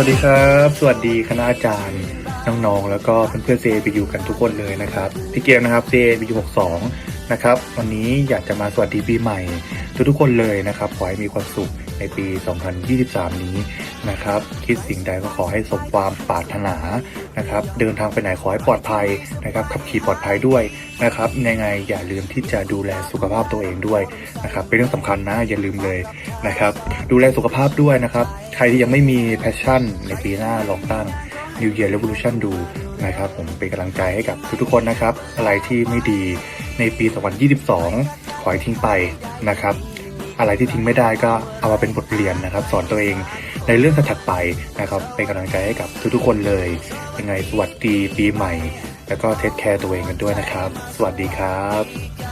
วัสดีครับ สวัสดีคณะอาจารย์น้องๆแล้วก็เพื่อนๆ CABU กันทุกคนเลยนะครับพี่เกมนะครับ CABU 62 นะครับ วันนี้อยากจะมาสวัสดีปีใหม่ ทุกๆคนเลยนะครับ ขอให้มีความสุข ในปี 2023 นี้นะครับ คิดสิ่งใดก็ขอให้สมความปรารถนานะครับ เดินทางไปไหนขอให้ปลอดภัยนะครับ ขับขี่ปลอดภัยด้วยนะครับยังไงอย่าลืมที่จะดูแลสุขภาพตัวเองด้วยนะครับ เป็นเรื่องสำคัญนะอย่าลืมเลยนะครับ ดูแลสุขภาพด้วยนะครับ ใครที่ยังไม่มีแพชชั่น ในปีหน้าลองตั้ง New Year Revolution ดูนะครับ ผมเป็นกำลังใจให้กับทุกๆคนนะครับ อะไรที่ไม่ดีในปี 2022 ขอให้ทิ้งไปนะครับ อะไรที่ทิ้งไม่ได้ก็เอามาเป็นบทเรียนนะครับ สอนตัวเองในเรื่องถัดไปนะครับ เป็นกำลังใจให้กับทุกๆคนเลย ยังไงสวัสดีปีใหม่ แล้วก็เทคแคร์ตัวเองกันด้วยนะครับ สวัสดีครับ